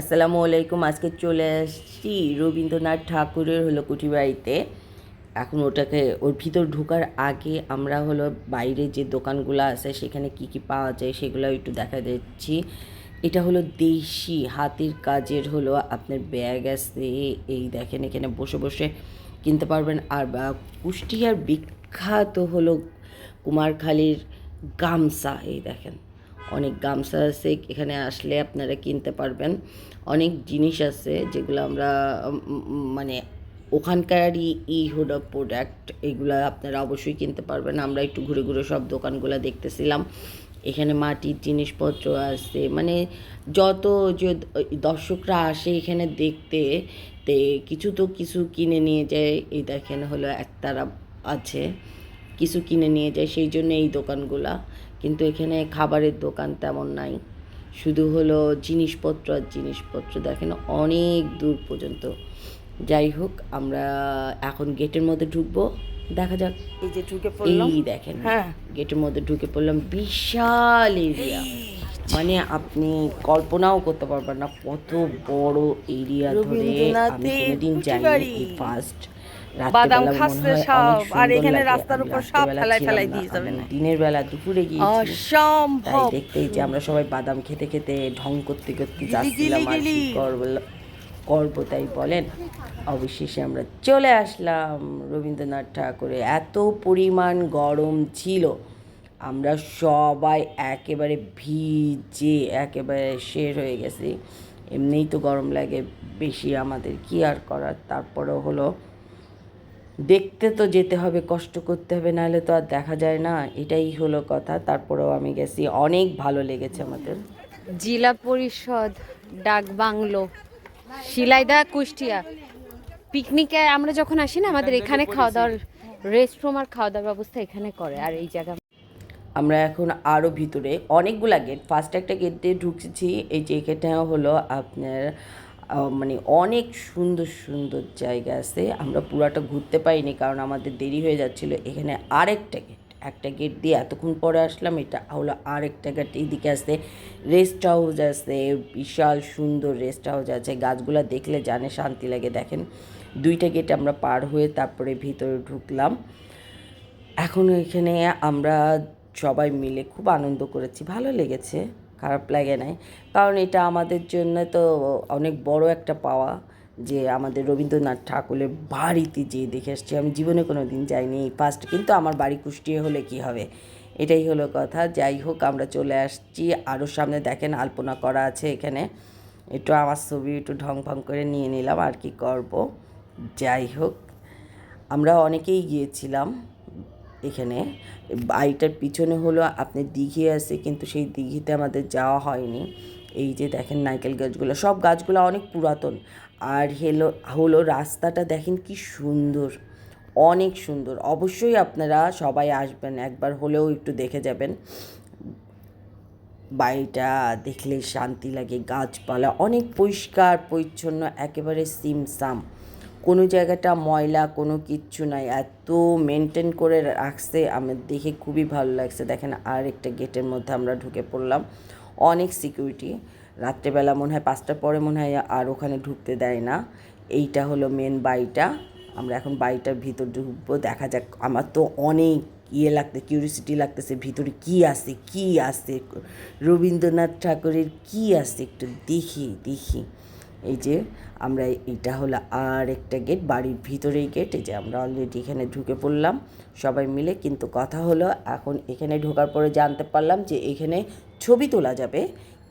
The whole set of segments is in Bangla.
আসসালামু আলাইকুম, আজকে চলে আসছি রবীন্দ্রনাথ ঠাকুরের হলো কুঠি বাড়িতে। এখন ওটাকে, ওর ভিতর ঢোকার আগে আমরা হলো বাইরে যে দোকানগুলো আছে, সেখানে কি কি পাওয়া যায় সেগুলো একটু দেখা যাচ্ছি এটা হলো দেশি, হাতের কাজের হলো আপনার ব্যাগ আছে, এই দেখেন এখানে বসে বসে কিনতে পারবেন। আর কুষ্টিয়ার বিখ্যাত হলো কুমারখালীর গামছা, এই দেখেন। অনেক গামছা আছে, এখানে আসলে আপনারা কিনতে পারবেন। অনেক জিনিস আছে যেগুলো আমরা মানে ওখানকারই ই হলো প্রোডাক্ট এগুলো আপনারা অবশ্যই কিনতে পারবেন। আমরা একটু ঘুরে ঘুরে সব দোকানগুলো দেখতেছিলাম। এখানে মাটির জিনিসপত্র আছে মানে যত যে দর্শকরা আসে এখানে দেখতে, তে কিছু তো কিছু কিনে নিয়ে যায়। এই দেখেন হলো একতারা আছে। কিছু কিনে নিয়ে যায় সেই জন্য এই দোকানগুলা। কিন্তু এখানে খাবারের দোকান তেমন নাই। শুধু হলো জিনিসপত্র আর জিনিসপত্র। দেখেন অনেক দূর পর্যন্ত। যাই হোক আমরা এখন গেটের মধ্যে ঢুকবো। দেখা যাক। এই যে ঢুকে পড়লাম। এই দেখেন হ্যাঁ। গেটের মধ্যে ঢুকে পড়লাম। বিশাল এরিয়া। মানে আপনি কল্পনাও করতে পারবেন না। কত বড় এরিয়া ধরে আমি কোনোদিন যাইনি ফার্স্ট বাদাম খাচ্ছে আর এখানে রাস্তার উপর সব ফেলাই ফেলাই দিয়ে যাবে না। দিনের বেলা দুপুরে তাই অসম্ভব দেখতেই যে আমরা সবাই বাদাম খেতে খেতে ঢং করতে করতে যাচ্ছিলাম আর কি করব তাই বলেন। অবশেষে আমরা চলে আসলাম রবীন্দ্রনাথ ঠাকুরে। এত পরিমাণ গরম ছিল। আমরা সবাই একেবারে ভিজে একেবারে শের হয়ে গেছি। এমনিই তো গরম লাগে বেশি আমাদের কি আর করার? তারপরেও হলো দেখতে তো যেতে হবে কষ্ট করতে হবে নাহলে তো আর দেখা যায় না। এটাই হলো কথা তারপরেও আমি গেছি। অনেক ভালো লেগেছে আমাদের। জেলা পরিষদ ডাক বাংলো শিলাইদা কুষ্টিয়া। পিকনিকে আমরা যখন আসি না আমাদের এখানে খাওয়া দাওয়ার রেস্টরুম আর খাওয়া দাওয়ার ব্যবস্থা এখানে করে আর এই জায়গা। আমরা এখন আরও ভিতরে অনেকগুলা গেট ফার্স্ট একটা গেট দিয়ে ঢুকছি এই যে গেটটা হলো আপনার মানে অনেক সুন্দর সুন্দর জায়গা আছে। আমরা পুরাটা ঘুরতে পারিনি কারণ আমাদের দেরি হয়ে যাচ্ছিল। এখানে আরেকটা গেট একটা গেট দিয়ে এতক্ষণ পরে আসলাম। এটা হলো আরেকটা গেট এইদিকে আসতে রেস্ট হাউস আছে, বিশাল সুন্দর রেস্ট হাউস আছে। গাছগুলো দেখলে জানে শান্তি লাগে। দেখেন, দুইটা গেট আমরা পার হয়ে তারপরে ভিতরে ঢুকলাম। এখন এখানে আমরা সবাই মিলে খুব আনন্দ করেছি। ভালো লেগেছে। খারাপ লাগে নাই। কারণ এটা আমাদের জন্য তো অনেক বড় একটা পাওয়া যে আমাদের রবীন্দ্রনাথ ঠাকুরের বাড়িতে যেয়ে দেখে এসছি আমি জীবনে কোনো দিন যাইনি ফার্স্ট কিন্তু আমার বাড়ি কুষ্টিয়ে হলে কি হবে? এটাই হলো কথা। যাই হোক, আমরা চলে আসছি। আরও সামনে দেখেন, আলপনা করা আছে এখানে। একটু আমার ছবি একটু ঢং ফং করে নিয়ে নিলাম, আর কি করব? যাই হোক, আমরা অনেকেই গিয়েছিলাম। এখানে। বাড়িটার পিছনে হলো আপনি দিঘি আছে, কিন্তু সেই দিঘিতে আমাদের যাওয়া হয়নি। এই যে দেখেন নারকেল গাছগুলো, সব গাছগুলো অনেক পুরাতন। আর হেলো, হলো রাস্তাটা দেখেন কি সুন্দর, অনেক সুন্দর। অবশ্যই আপনারা সবাই আসবেন, একবার হলেও একটু দেখে যাবেন। বাড়িটা দেখলে শান্তি লাগে, গাছপালা অনেক পরিষ্কার, পরিচ্ছন্ন, একেবারে সিমসাম কোনো জায়গাটা ময়লা, কোনো কিচ্ছু নাই। এত মেনটেন করে রাখছে, আমার দেখে খুবই ভালো লাগছে। দেখেন আর একটা গেটের মধ্যে আমরা ঢুকে পড়লাম। অনেক সিকিউরিটি রাত্রেবেলা মনে হয় পাঁচটার পরে মনে হয় আর ওখানে ঢুকতে দেয় না। এইটা হলো মেন বাড়িটা। আমরা এখন বাড়িটার ভিতর ঢুকবো। দেখা যাক আমার তো অনেক ইয়ে লাগতে কিউরিসিটি লাগতেছে ভিতরে কি আছে কি আছে? রবীন্দ্রনাথ ঠাকুরের কি আছে? একটু দেখি দেখি। এই যে আমরা এটা হলো আর একটা গেট বাড়ির ভিতরেই গেট এই যে আমরা অলরেডি এখানে ঢুকে পড়লাম। সবাই মিলে কিন্তু কথা হলো, এখন এখানে ঢোকার পরে জানতে পারলাম যে এখানে ছবি তোলা যাবে,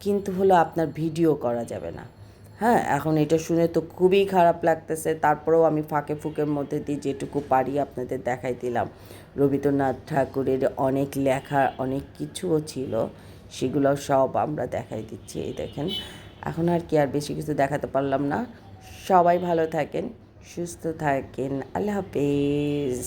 কিন্তু হলো আপনার ভিডিও করা যাবে না। হ্যাঁ এখন এটা শুনে তো খুবই খারাপ লাগতেছে। তারপরেও আমি ফাঁকে ফুঁকের মধ্যে দিয়ে যেটুকু পারি আপনাদের দেখাই দিলাম। রবীন্দ্রনাথ ঠাকুরের অনেক লেখা, অনেক কিছুও ছিল, সেগুলো সব আমরা দেখাই দিচ্ছি, এই দেখেন। এখন আর কি আর বেশি কিছু দেখাতে পারলাম না। সবাই ভালো থাকেন, সুস্থ থাকেন। আল্লাহ হাফেজ।